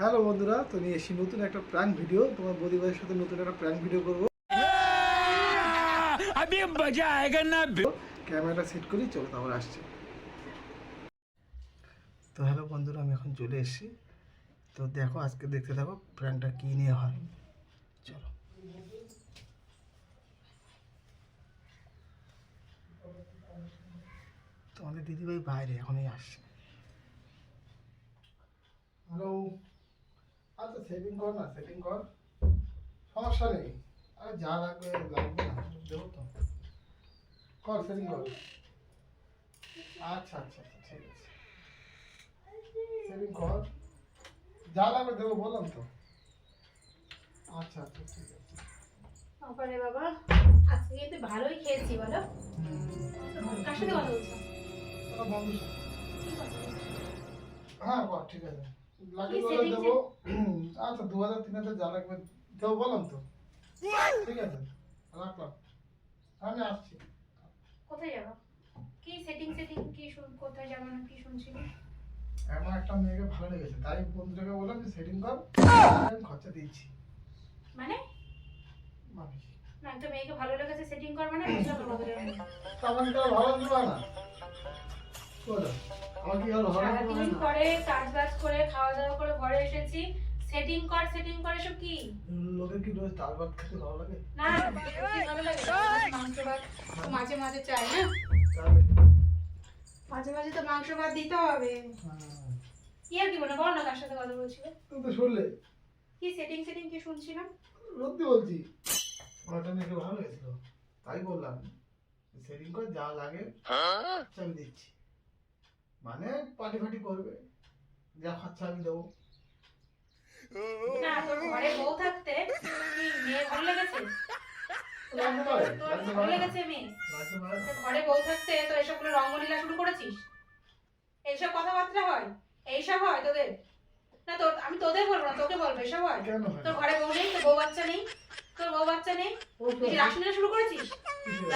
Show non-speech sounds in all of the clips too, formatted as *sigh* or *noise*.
Hello বন্ধুরা তো নিয়ে এসি নতুন একটা প্র্যাঙ্ক ভিডিও তোমার বদিবাদের সাথে নতুন একটা প্র্যাঙ্ক ভিডিও করব। ক্যামেরাটা সেট করি চলো তারপর আসছে। তো হ্যালো বন্ধুরা আমি এখন চলে এসেছি। তো দেখো আজকে দেখতে থাকো প্র্যাঙ্কটা কী নিয়ে হয়। চলো। তোমাদের দিদিভাই বাইরে এখনই আসছে। হ্যালো আচ্ছা সেটিং কর না সেটিং কর। সমস্যা নেই। আরে যা লাগবে লাগবে না দেবো তো। কর সেটিং কর। আচ্ছা আচ্ছা আচ্ছা ঠিক আছে। সেটিং কর। যা লাগবে দেবো বললাম তো। আচ্ছা আচ্ছা ঠিক আছে। বাবারে বাবা আজকে কিন্তু ভালোই খেয়েছি বলো। কার সাথে কথা বলছো? বলছো? হ্যাঁ কর ঠিক আছে। লাগবে বলে দেবো। *clears throat* আচ্ছা দু হাজার তিন হাজার যা লাগবে দেবো বললাম তো? ঠিক আছে রাখলাম। আমি আসছি। কোথায় যাব? কি সেটিং সেটিং কি শুন কোথায় যাব না কি শুনছি এমন একটা মেয়েকে ভালো লেগেছে তাই বন্ধুটাকে বললাম যে সেটিং কর আমি খরচা দিচ্ছি। মানে? মানে না তো মেয়েকে ভালো লেগেছে সেটিং কর মানে বুঝলাম না। *clears throat* ভালো দিবা না। সারাদিন করে কাজ বাজ করে খাওয়া দাওয়া করে ঘরে এসেছি। সেটিং কর সেটিং কর এসব কি? লোকের কি রোজ ডাল ভাত খেতে ভালো লাগে? না ভালো লাগে মাংস ভাত মাঝে মাঝে চাই না। মাঝে মাঝে তো মাংস ভাত দিতে হবে। হ্যাঁ। কি আর কি বলো বলো না কার সাথে কথা বলছিলে। তুমি তো শুনলে। কি সেটিং সেটিং কি শুনছিলাম? সত্যি বলছি। আমার মেয়েকে ভালো লেগেছিল। তাই বললাম। সেটিং করে যা লাগে আমি দিচ্ছি। মানে পার্টি ফাটি করবে। যা খরচা আমি দেবো। না তোর ঘরে বউ থাকতে মেয়ে ভালো লেগেছে? লাগতে পারে, তোর লাগতে ভালো লেগেছে মেয়ে? লাগতে পারে তোর ঘরে বউ থাকতে তো এসবগুলো রঙ্গলীলা শুরু করেছিস? এইসব কথাবার্তা হয়? এইসব হয় তোদের? না তোর আমি তোদের বলব না তোকে বলব এসব হয়? তোর ঘরে বউ নেই তোর বউ বাচ্চা নেই তোর বউ বাচ্চা নেই? তুই রাসলীলা শুরু করেছিস?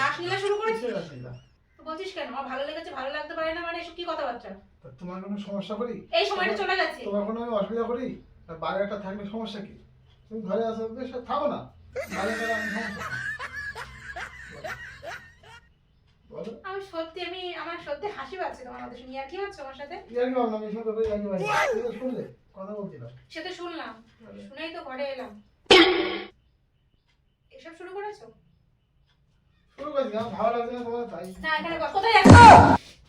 রাসলীলা শুরু করেছিস? বলছিস কেন? আমার ভালো লেগেছে ভালো লাগতে পারে না মানে এসব কি কথাবার্তা? তোমার কোনো সমস্যা করি? এই সময়টা চলে গেছে। তোমার কোনো অসুবিধা করি? আর বাইরে একটা থাকলে সমস্যা কি? তুমি ঘরে আসো বেশ থাকো না। বাইরে আমি সমস্যা আমি সত্যি আমি আমার সত্যি হাসি পাচ্ছে তোমার মধ্যে শুনি আর কি হচ্ছে আমার সাথে? কি ভাবলাম এই সময় তোকে জানি ভাই শুনলে কথা বলছিলাম সে তো শুনলাম। শুনেই তো ঘরে এলাম। এসব শুরু করেছ? ভালো লাগছে না তোমার তাই। না এখানে কোথায় যাচ্ছিস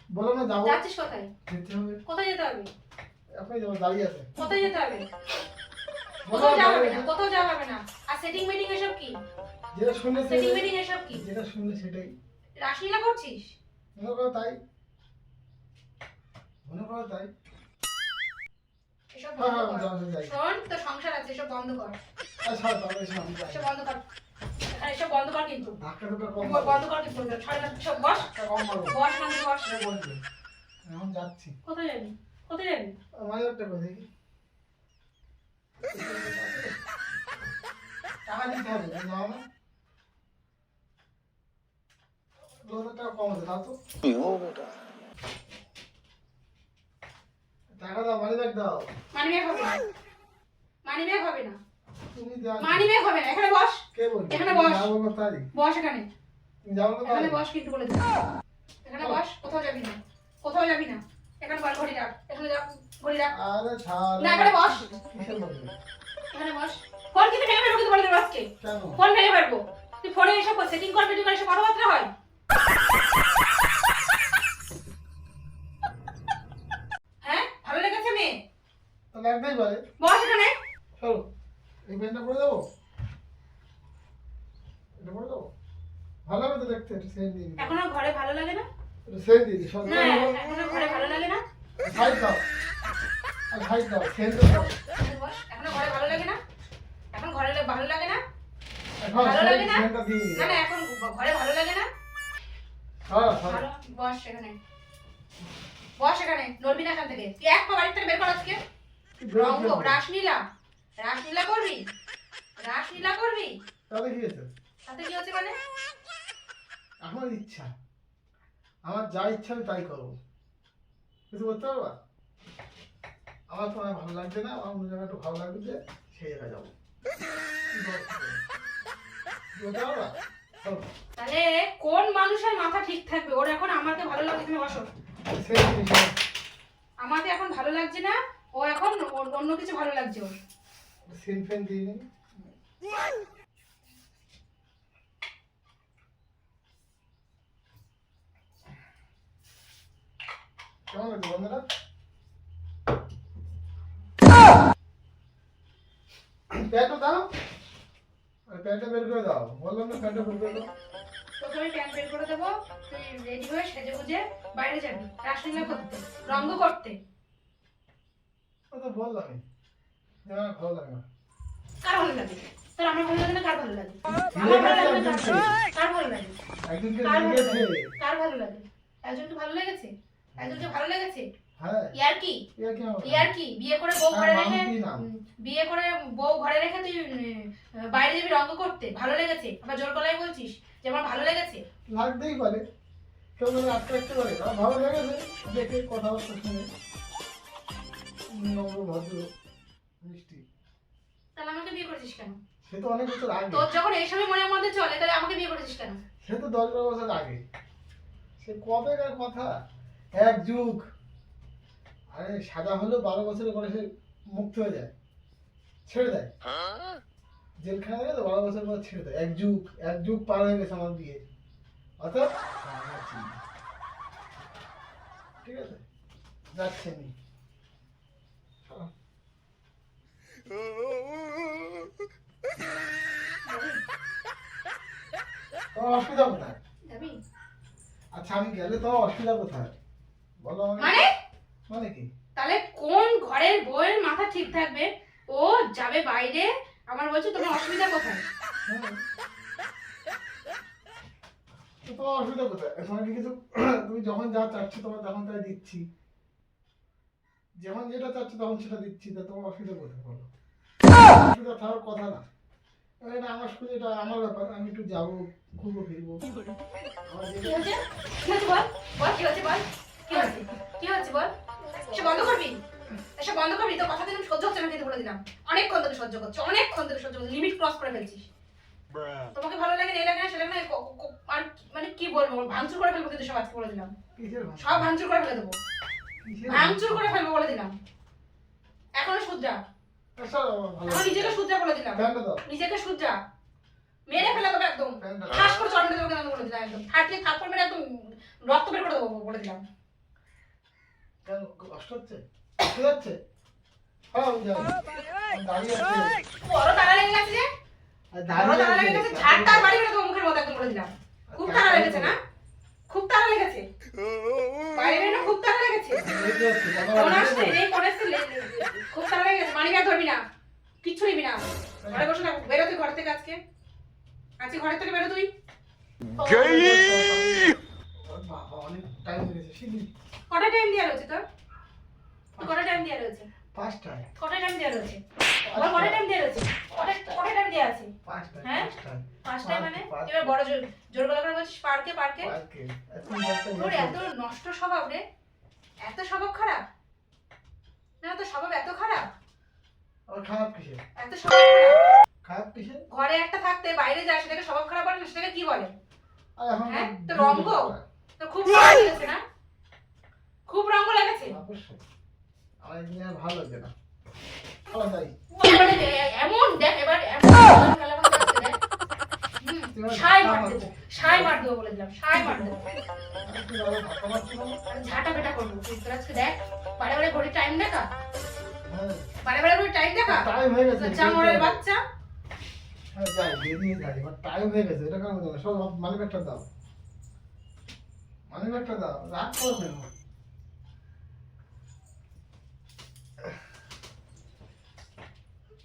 বলো না যাব। যাচ্ছিস কোথায়? যেতে হবে। কোথায় যেতে হবে? এখনই যাব দাঁড়িয়ে আছে। কোথায় যেতে হবে? কোথাও যাওয়া হবে না কোথাও যাওয়া হবে না। আর সেটিং মিটিং এসব কি? যেটা শুনলে সেটিং মিটিং এসব কি? যেটা শুনলে সেটাই। রাসলীলা করছিস? মনে করো তাই। মনে করো তাই। এসব হ্যাঁ বন্ধ হ্যাঁ কর শোন তো সংসার আছে এসব বন্ধ কর। এসব বন্ধ কর। এসব বন্ধ কর কিন্তু। ধাক্কা ধুক্কা কম ব- বন্ধ কর কিন্তু ছাড় না সব বস। ধাক্কা কম মারো বস মানে বস। এখন যাচ্ছি। কোথায় যাবি? কোথায় যাবি? আমার একটা টাকা দিতে হবে আমি না। দু হাজার টাকা কম আছে দাও তো। টাকা দাও মানি ব্যাগ দাও। মানি ব্যাগ হবে। না মানি ব্যাগ হবে না। মানি ব্যাগ হবে না এখানে বস। কে বলবে এখানে বস। যা বলব তাই। বস এখানে। তুমি যা বলব তাই। এখানে বস কিন্তু বলে এখানে বস কোথাও যাবি না। কোথাও যাবি না। এখানে বল ঘড়ি রাখ। এখানে যা ঘড়ি রাখ। আরে ছাড়। না এখানে বস। এখানে বস। ফোন কিন্তু ভেঙে ফেলব কিন্তু বলে দেবো আজকে। ফোন ভেঙে ফেলব। তুই ফোনে এসব সেটিং কর ফিটিং কর এসব কথাবার্তা হয়। হ্যাঁ ভালো লেগেছে মেয়ে? তাহলে একটাই পারে বস এখানে চলো এই পেনটা করে দেবো এটা করে দেবো ভালো হবে তো দেখতে একটু সেন্ট দিয়ে দিই এখনও ঘরে ভালো লাগে না? একটু সেন্ট দিয়ে দিই সব ঘরে ভালো লাগে না? সাইড দাও। আর সাইড দাও সেন্ট দাও। এখানে বস এখনও ঘরে ভালো লাগে না? এখন ঘরে ভালো লাগে না? ভালো লাগে না? সেন্টটা দিয়ে দিই না না এখন ঘরে ভালো লাগে না? হ্যাঁ হ্যাঁ। বস এখানে। বস এখানে নড়বি না এখান থেকে। তুই এক পা বাড়ির থেকে বের কর আজকে। রঙ্গ রাসলীলা রাসলীলা করবি? রাসলীলা করবি? তাহলে কি হয়েছে? তাতে কি হচ্ছে মানে? আমার ইচ্ছা। আমার যা ইচ্ছা আমি তাই করব। কিছু করতে পারবা? আমার তো আমার ভালো লাগছে না আমার অন্য জায়গায় একটু ভালো লাগছে সেই জায়গায় যাব। তাহলে কোন মানুষের মাথা ঠিক থাকবে? ওর এখন আমাকে ভালো লাগছে না বসো। আমাকে এখন ভালো লাগছে না ও এখন অন্য কিছু ভালো লাগছে ওর। সিন ফেন দিয়ে কেমন লাগছে বন্ধুরা প্যান্টটা দাও আর প্যান্টটা বের করে দাও বললাম না প্যান্টটা বের করে দাও তোকে প্যান্ট বের করে দেবো তুই রেডি হয়ে সেজে গুজে বাইরে যাবি। রাসলীলা করতে রঙ্গ করতে। ও তো বললামই যে আমার ভালো লাগে না। কার ভালো লাগে? তোর আমার ভালো লাগে না কার ভালো লাগে? আমার ভালো লাগে না কার কার ভালো লাগে? কার ভালো লেগেছে লাগে? কার ভালো লাগে? একজনকে ভালো লেগেছে? একজনকে ভালো লেগেছে? হ্যাঁ। ইয়ার কি? এ কি আমার ইয়ার কি? বিয়ে করে বউ ঘরে রেখে? কি নাম? উম, বিয়ে করে বউ ঘরে রেখে তুই বাইরে যাবি রঙ্গ করতে? ভালো লেগেছে? আবার জোর গলায় বলছিস যে আমার ভালো লেগেছে? লাগতেই পারে। কেউ যদি আটকে পারে। ভালো লেগেছে। দেখে কথাবার্তা শুনে। নম্র ভদ্র। মিষ্টি। তাহলে আমাকে বিয়ে করেছিস কেন? সে তো অনেক বছর আগে। তোর যখন এইসবই মনের মধ্যে চলে তাহলে আমাকে বিয়ে করেছিস কেন? সে তো দশ বারো বছর আগে। সে কবেকার কথা? এক যুগ। আরে সাজা হলো বারো বছরের পরে সে মুক্ত হয়ে যায়। ছেড়ে দেয়। জেলখানা গেলে তো বারো বছর পর ছেড়ে দেয়। এক যুগ এক যুগ পার হয়ে গেছে আমার বিয়ে। অর্থাৎ ঠিক আছে? যাচ্ছে আমি। তোমার অসুবিধা কোথায়? আচ্ছা আমি গেলে তোমার অসুবিধা কোথায়? মানে? মানে কি? তাহলে কোন ঘরের বউয়ের মাথা ঠিক থাকবে? ও যাবে বাইরে। আমার বলছে তোমার অসুবিধা কোথায়? হ্যাঁ। তো তোমার অসুবিধা কোথায়? তোমাকে কিছু? তুমি যখন যা চাচ্ছ তোমার তখন তাই দিচ্ছি। যেমন যেটা চাচ্ছ তখন সেটা দিচ্ছি। তা তোমার অসুবিধা কোথায় বলো? অসুবিধা থাকার কথা না। এটা আমার শুধু এটা আমার ব্যাপার। আমি একটু যাব ঘুরবো ফিরবো। আমার কি যেটা- কি হচ্ছে বল? বল কি হচ্ছে বল কি হচ্ছে কি হচ্ছে বল এসব বন্ধ করবি? এসব বন্ধ করবি? তো কথা দিলাম সহ্য হচ্ছে না কিন্তু বলে দিলাম। অনেকক্ষণ থেকে সহ্য করছ অনেকক্ষণ থেকে সহ্য করছ লিমিট ক্রস করে ফেলছিস। তোমাকে ভালো লাগে এই লাগে না সেটা না ক- ক- আর মানে কি বলব? ভাঙচুর করে ফেলব কিন্তু সব আজকে বলে দিলাম। সব ভাঙচুর করে ফেলে দেবো। ভাঙচুর করে ফেলব বলে দিলাম। এখনও ভাষা? আমার নিজেকে বলে দিলাম। নিজেকে শুধরা মেরে ফেলে দেবো একদম। প্যান্টটা ঠাস দাও করে চড় দেবো বলে দিলাম একদম। ফাটিয়ে থাপ্পড় মেরে একদম রক্ত বের করে দেবো বলে দিলাম। কেন? কষ্ট হচ্ছে? যাচ্ছে? হ্যাঁ আছি। খুব তারা লেগেছে না? খুব তারা লেগেছে। বাইরে বেরোনো খুব তারা লেগেছে। খুব তারা লেগেছে মানি ব্যাগ ধরবি না। কিচ্ছু নিবি না। ঘরে বসে থাক বেরো তুই ঘর থেকে আজকে। আজকে ঘরের থেকে বেরো তুই বাবা, অনেক টাইম লেগেছে শিগগিরি কটা টাইম দেওয়া রয়েছে তোর? তোর কটা টাইম দেওয়া রয়েছে? পাঁচটায় কটা টাইম দেওয়া রয়েছে? আমার কটা টাইম দেওয়া রয়েছে? কটা কটা টাইম দেওয়া আছে? পাঁচটায় হ্যাঁ? পাঁচটায় পাঁচটায় মানে? এবার বড় জোর জোর গলা করে বলছিস পার্কে পার্কে? পার্কে। এখন একটা তোর ইয়ে এত নষ্ট স্বভাব রে। এত স্বভাব খারাপ? না স্বভাব এত খারাপ? আর খারাপ কিসের? এত স্বভাব খারাপ? খারাপ ঘরে একটা থাকতে বাইরে যায় সেটাকে স্বভাব খারাপ বলে না, সেটাকে কি বলে? হ্যাঁ? তো তো রঙ্গ? তো খুব না? খুব রঙ লেগেছে অবশ্যই। আমার একদিন ভালো না। এমন দেখ এবার এমন সাই মার দেবো সাই মার দেবো বলে দিলাম সাই মার দেবো। আমি কি বাবা ধাক্কা মারছি না? আমি ঝাঁটা পেটা করব তোর আজকে দেখ বারে বারে ঘড়ি টাইম দেখা। হ্যাঁ বারে বারে ঘড়ি টাইম দেখা। টাইম হয়ে গেছে চামড়ের বাচ্চা। হ্যাঁ যাই বেরিয়ে যাই এবার টাইম হয়ে গেছে এটা কেন জানো? সব মানি ব্যাগটা দাও। মানি ব্যাগটা দাও রাগ করো কেন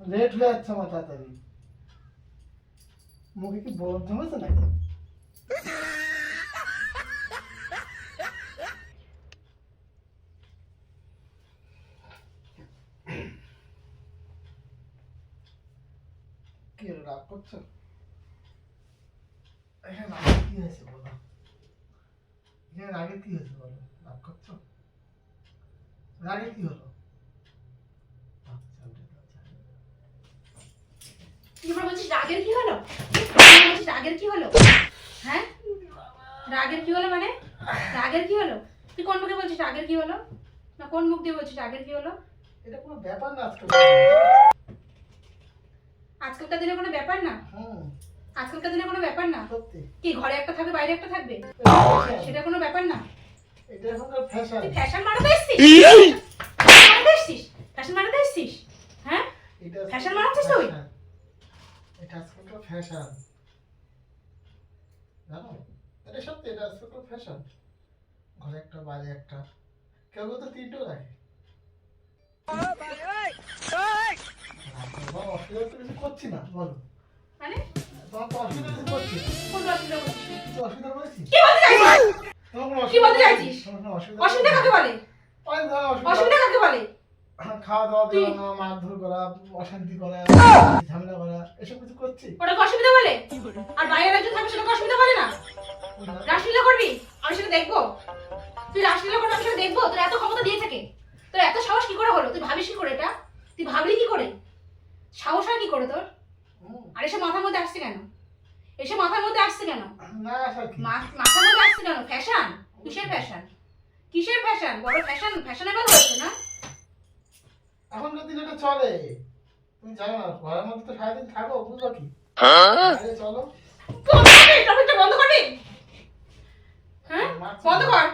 লেট হয়ে যাচ্ছে আমার তাড়াতাড়ি। মুখে কি বরফ জমেছে নাকি? কি রাগ করছ এখানে আগে কি হয়েছে বলো এখানে আগে কি হয়েছে বলো রাগ করছ রাগে কি হলো আচ্ছা, ওটা তো জানি। তুই এবার বলছিস রাগের কি হলো? রাগের কি হলো? হ্যাঁ? রাগের কি হলো মানে? রাগের কি হলো? তুই কোন মুখে বলছিস রাগের কি হলো? না কোন মুখ দিয়ে বলছিস রাগের কি হলো? এটা কোনো ব্যাপার না আজকাল আজকালকার দিনে কোনো ব্যাপার না? আজকালকার দিনে কোনো ব্যাপার না? কি ঘরে একটা থাকবে বাইরে একটা থাকবে? সেটা কোনো ব্যাপার না? এটা এখনকার ফ্যাশন তুই ফ্যাশন মারাতে এসছিস? মারাতে এসছিস? ফ্যাশন মারাতে এসছিস? হ্যাঁ? এটা Fashion মারাচ্ছিস তুই? ফ্যাশন জানো এটা সত্যি এটা আজকালকার ফ্যাশন ঘরে একটা বাইরে একটা। কেউ তো তিনটেও রাখে তোমার অসুবিধা তো কিছু করছি না বলো। অসুবিধা কাকে বলে? অনেক ধরনের অসুবিধা অসুবিধা কাকে বলে খাওয়া দাওয়া দেওয়া নেওয়া, মারধর করা অশান্তি করা ঝামেলা করা এসব কিছু করছি। ওটাকে অসুবিধা বলে? আর বাইরের একজন থাকবে সেটাকে অসুবিধা বলে না? রাসলীলা করবি? আমি সেটা দেখব। তুই রাসলীলা করবি আমি সেটা দেখব। তোর এত ক্ষমতা দিয়ে থাকে। তোর এত সাহস কি করে হলো? তুই ভাবিস কি করে এটা? তুই ভাবলি কি করে? সাহস হয় কি করে তোর? আর এসব মাথার মধ্যে আসছে কেন? এসে মাথার মধ্যে আসছে কেন? মাথার মধ্যে আসছে কেন? ফ্যাশন? কিসের ফ্যাশন? কিসের ফ্যাশন? বড় ফ্যাশন ফ্যাশনেবল হয়েছে না? এখনকার দিনে এটা চলে তুমি জানো না ঘরের মধ্যে তো সারাদিন থাকো বুঝলো কি? চলো বন্ধ করবি টপিকটা বন্ধ করবি হ্যাঁ বন্ধ কর।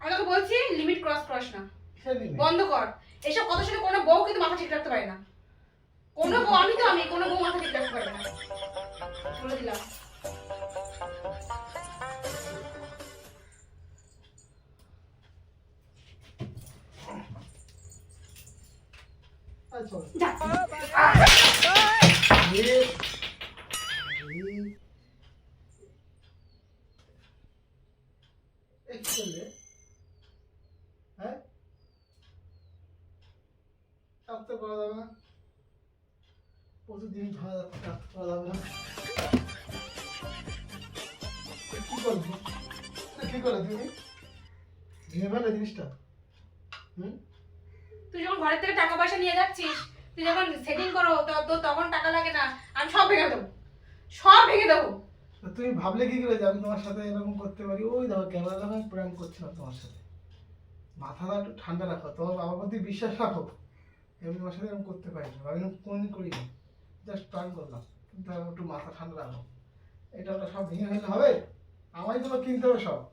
আমি তোকে বলছি লিমিট ক্রস করিস না। বন্ধ কর। এসব কথা শুনে কোনো বউ কিন্তু মাথা ঠিক রাখতে পারে না। কোনো বউ আমি তো আমি কোনো বউ মাথা ঠিক রাখতে পারে না। বলে দিলাম। হ্যাঁ? করা যাবে না প্রতিদিন ধরা যাচ্ছে করা যাবে না কি করলি কি করলে তুমি ভেঙে ফেলে জিনিসটা হুম তুই যখন ঘরের থেকে টাকা পয়সা নিয়ে যাচ্ছিস, তুই যখন সেটিং করো, তো- তখন টাকা লাগে না। আমি সব ভেঙে দেবো। সব ভেঙে দেবো। তুমি ভাবলে কি করে যে আমি তোমার সাথে এরকম করতে পারি? ওই দেখো ক্যামেরা দেখো আমি প্র্যাঙ্ক করছিলাম তোমার সাথে। মাথাটা একটু ঠান্ডা রাখো, তোমার বাবার প্রতি বিশ্বাস রাখো। আমি তোমার সাথে এরকম করতে পারি না। আমি কোনদিন করি না জাস্ট প্র্যাঙ্ক করলাম কিন্তু একটু মাথা ঠান্ডা রাখো। এটা সব ভেঙে ফেলে হবে? আমারই তোমার কিনতে হবে সব।